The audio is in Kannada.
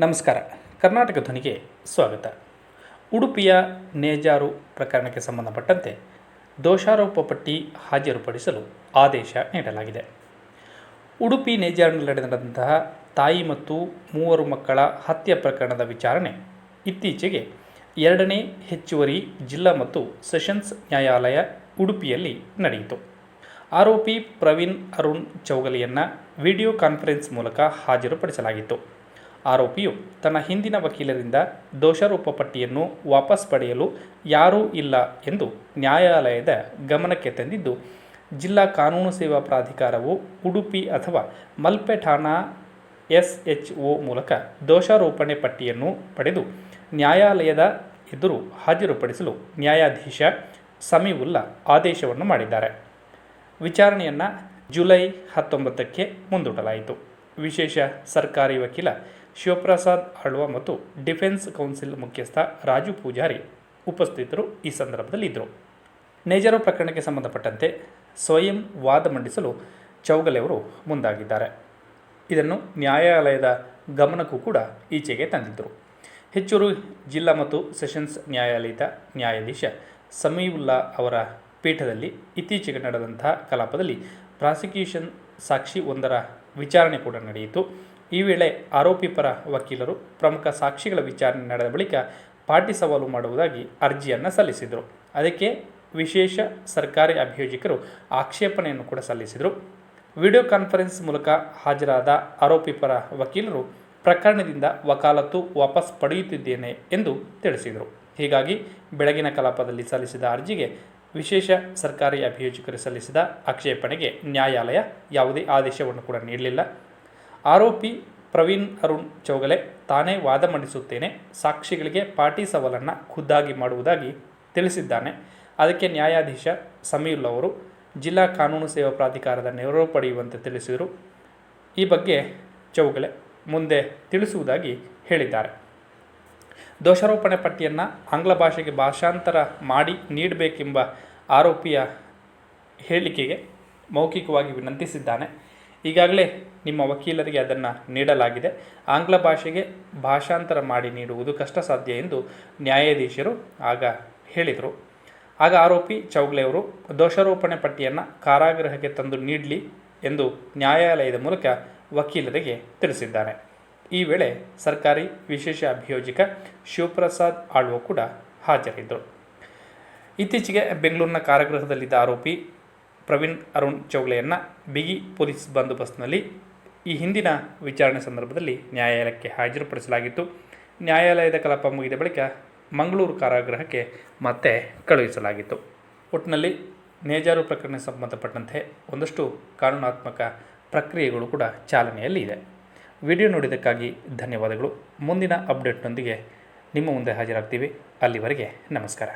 ನಮಸ್ಕಾರ. ಕರ್ನಾಟಕ ಧ್ವನಿಗೆ ಸ್ವಾಗತ. ಉಡುಪಿಯ ನೇಜಾರು ಪ್ರಕರಣಕ್ಕೆ ಸಂಬಂಧಪಟ್ಟಂತೆ ದೋಷಾರೋಪ ಪಟ್ಟಿ ಹಾಜರುಪಡಿಸಲು ಆದೇಶ ನೀಡಲಾಗಿದೆ. ಉಡುಪಿ ನೇಜಾರಿನಲ್ಲಿ ನಡೆದಂತಹ ತಾಯಿ ಮತ್ತು ಮೂವರು ಮಕ್ಕಳ ಹತ್ಯೆ ಪ್ರಕರಣದ ವಿಚಾರಣೆ ಇತ್ತೀಚೆಗೆ ಎರಡನೇ ಹೆಚ್ಚುವರಿ ಜಿಲ್ಲಾ ಮತ್ತು ಸೆಷನ್ಸ್ ನ್ಯಾಯಾಲಯ ಉಡುಪಿಯಲ್ಲಿ ನಡೆಯಿತು. ಆರೋಪಿ ಪ್ರವೀಣ್ ಅರುಣ್ ಚೌಗಲಿಯನ್ನು ವಿಡಿಯೋ ಕಾನ್ಫರೆನ್ಸ್ ಮೂಲಕ ಹಾಜರುಪಡಿಸಲಾಗಿತ್ತು. ಆರೋಪಿಯು ತನ್ನ ಹಿಂದಿನ ವಕೀಲರಿಂದ ದೋಷಾರೋಪ ಪಟ್ಟಿಯನ್ನು ವಾಪಸ್ ಪಡೆಯಲು ಯಾರೂ ಇಲ್ಲ ಎಂದು ನ್ಯಾಯಾಲಯದ ಗಮನಕ್ಕೆ ತಂದಿದ್ದು, ಜಿಲ್ಲಾ ಕಾನೂನು ಸೇವಾ ಪ್ರಾಧಿಕಾರವು ಉಡುಪಿ ಅಥವಾ ಮಲ್ಪೆ ಠಾಣಾ ಎಸ್ ಎಚ್ ಒ ಮೂಲಕ ದೋಷಾರೋಪಣೆ ಪಟ್ಟಿಯನ್ನು ಪಡೆದು ನ್ಯಾಯಾಲಯದ ಎದುರು ಹಾಜರುಪಡಿಸಲು ನ್ಯಾಯಾಧೀಶ ಸಮೀವುಲ್ಲಾ ಆದೇಶವನ್ನು ಮಾಡಿದ್ದಾರೆ. ವಿಚಾರಣೆಯನ್ನು ಜುಲೈ ಹತ್ತೊಂಬತ್ತಕ್ಕೆ ಮುಂದೂಡಲಾಯಿತು. ವಿಶೇಷ ಸರ್ಕಾರಿ ವಕೀಲ ಶಿವಪ್ರಸಾದ್ ಆಳ್ವ ಮತ್ತು ಡಿಫೆನ್ಸ್ ಕೌನ್ಸಿಲ್ ಮುಖ್ಯಸ್ಥ ರಾಜು ಪೂಜಾರಿ ಉಪಸ್ಥಿತರು ಈ ಸಂದರ್ಭದಲ್ಲಿ ಇದ್ದರು ನೇಜಾರು ಪ್ರಕರಣಕ್ಕೆ ಸಂಬಂಧಪಟ್ಟಂತೆ ಸ್ವಯಂ ವಾದ ಮಂಡಿಸಲು ಚೌಗಲೆ ಅವರು ಮುಂದಾಗಿದ್ದಾರೆ. ಇದನ್ನು ನ್ಯಾಯಾಲಯದ ಗಮನಕ್ಕೂ ಕೂಡ ಈಚೆಗೆ ತಂದಿದ್ದರು. ಹೆಚ್ಚೂರು ಜಿಲ್ಲಾ ಮತ್ತು ಸೆಷನ್ಸ್ ನ್ಯಾಯಾಲಯದ ನ್ಯಾಯಾಧೀಶ ಸಮೀವುಲ್ಲಾ ಅವರ ಪೀಠದಲ್ಲಿ ಇತ್ತೀಚೆಗೆ ನಡೆದಂತಹ ಕಲಾಪದಲ್ಲಿ ಪ್ರಾಸಿಕ್ಯೂಷನ್ ಸಾಕ್ಷಿ ಒಂದರ ವಿಚಾರಣೆ ಕೂಡ ನಡೆಯಿತು. ಈ ವೇಳೆ ಆರೋಪಿ ಪರ ವಕೀಲರು ಪ್ರಮುಖ ಸಾಕ್ಷಿಗಳ ವಿಚಾರಣೆ ನಡೆದ ಬಳಿಕ ಪಾಟಿ ಸವಾಲು ಮಾಡುವುದಾಗಿ ಅರ್ಜಿಯನ್ನು ಸಲ್ಲಿಸಿದರು. ಅದಕ್ಕೆ ವಿಶೇಷ ಸರ್ಕಾರಿ ಅಭಿಯೋಜಕರು ಆಕ್ಷೇಪಣೆಯನ್ನು ಕೂಡ ಸಲ್ಲಿಸಿದರು. ವಿಡಿಯೋ ಕಾನ್ಫರೆನ್ಸ್ ಮೂಲಕ ಹಾಜರಾದ ಆರೋಪಿ ಪರ ವಕೀಲರು ಪ್ರಕರಣದಿಂದ ವಕಾಲತ್ತು ವಾಪಸ್ ಪಡೆಯುತ್ತಿದ್ದೇನೆ ಎಂದು ತಿಳಿಸಿದರು. ಹೀಗಾಗಿ ಬೆಳಗಿನ ಕಲಾಪದಲ್ಲಿ ಸಲ್ಲಿಸಿದ ಅರ್ಜಿಗೆ ವಿಶೇಷ ಸರ್ಕಾರಿ ಅಭಿಯೋಜಕರು ಸಲ್ಲಿಸಿದ ಆಕ್ಷೇಪಣೆಗೆ ನ್ಯಾಯಾಲಯ ಯಾವುದೇ ಆದೇಶವನ್ನು ಕೂಡ ನೀಡಲಿಲ್ಲ. ಆರೋಪಿ ಪ್ರವೀಣ್ ಅರುಣ್ ಚೌಗಲೆ ತಾನೇ ವಾದ ಮಂಡಿಸುತ್ತೇನೆ. ಸಾಕ್ಷಿಗಳಿಗೆ ಪಾಟಿ ಸವಾಲನ್ನು ಖುದ್ದಾಗಿ ಮಾಡುವುದಾಗಿ ತಿಳಿಸಿದ್ದಾನೆ. ಅದಕ್ಕೆ ನ್ಯಾಯಾಧೀಶ ಸಮೀರ್ ಅವರು, ಜಿಲ್ಲಾ ಕಾನೂನು ಸೇವಾ ಪ್ರಾಧಿಕಾರದ ನೆರವು ಪಡೆಯುವಂತೆ ತಿಳಿಸಿದರು ಈ ಬಗ್ಗೆ ಚೌಗಲೆ ಮುಂದೆ ತಿಳಿಸುವುದಾಗಿ ಹೇಳಿದ್ದಾರೆ. ದೋಷಾರೋಪಣೆ ಪಟ್ಟಿಯನ್ನು ಆಂಗ್ಲ ಭಾಷೆಗೆ ಭಾಷಾಂತರ ಮಾಡಿ ನೀಡಬೇಕೆಂಬ ಆರೋಪಿಯ ಹೇಳಿಕೆಗೆ ಮೌಖಿಕವಾಗಿ ವಿನಂತಿಸಿದ್ದಾನೆ. ಈಗಾಗಲೇ ನಿಮ್ಮ ವಕೀಲರಿಗೆ ಅದನ್ನು ನೀಡಲಾಗಿದೆ. ಆಂಗ್ಲ ಭಾಷೆಗೆ ಭಾಷಾಂತರ ಮಾಡಿ ನೀಡುವುದು ಕಷ್ಟ ಸಾಧ್ಯ ಎಂದು ನ್ಯಾಯಾಧೀಶರು ಆಗ ಹೇಳಿದರು. ಆಗ ಆರೋಪಿ ಚೌಗ್ಲೆ ಅವರು, ದೋಷಾರೋಪಣೆ ಪಟ್ಟಿಯನ್ನು ಕಾರಾಗೃಹಕ್ಕೆ ತಂದು ನೀಡಲಿ ಎಂದು ನ್ಯಾಯಾಲಯದ ಮೂಲಕ ವಕೀಲರಿಗೆ ತಿಳಿಸಿದ್ದಾರೆ. ಈ ವೇಳೆ ಸರ್ಕಾರಿ ವಿಶೇಷ ಅಭಿಯೋಜಕ ಶಿವಪ್ರಸಾದ್ ಆಳ್ವ ಕೂಡ ಹಾಜರಿದ್ದರು. ಇತ್ತೀಚೆಗೆ ಬೆಂಗಳೂರಿನ ಕಾರಾಗೃಹದಲ್ಲಿದ್ದ ಆರೋಪಿ ಪ್ರವೀಣ್ ಅರುಣ್ ಚೌಗ್ಲೆಯನ್ನು ಬಿಗಿ ಪೊಲೀಸ್ ಬಂದೋಬಸ್ತ್ನಲ್ಲಿ ಈ ಹಿಂದಿನ ವಿಚಾರಣೆ ಸಂದರ್ಭದಲ್ಲಿ ನ್ಯಾಯಾಲಯಕ್ಕೆ ಹಾಜರುಪಡಿಸಲಾಗಿತ್ತು. ನ್ಯಾಯಾಲಯದ ಕಲಾಪ ಮುಗಿದ ಬಳಿಕ ಮಂಗಳೂರು ಕಾರಾಗೃಹಕ್ಕೆ ಮತ್ತೆ ಕಳುಹಿಸಲಾಗಿತ್ತು. ಒಟ್ಟಿನಲ್ಲಿ ನೇಜಾರು ಪ್ರಕರಣ ಸಂಬಂಧಪಟ್ಟಂತೆ ಒಂದಷ್ಟು ಕಾನೂನಾತ್ಮಕ ಪ್ರಕ್ರಿಯೆಗಳು ಕೂಡ ಚಾಲನೆಯಲ್ಲಿ ಇದೆ. ವಿಡಿಯೋ ನೋಡಿದ್ದಕ್ಕಾಗಿ ಧನ್ಯವಾದಗಳು. ಮುಂದಿನ ಅಪ್ಡೇಟ್ನೊಂದಿಗೆ ನಿಮ್ಮ ಮುಂದೆ ಹಾಜರಾಗ್ತೀವಿ. ಅಲ್ಲಿವರೆಗೆ ನಮಸ್ಕಾರ.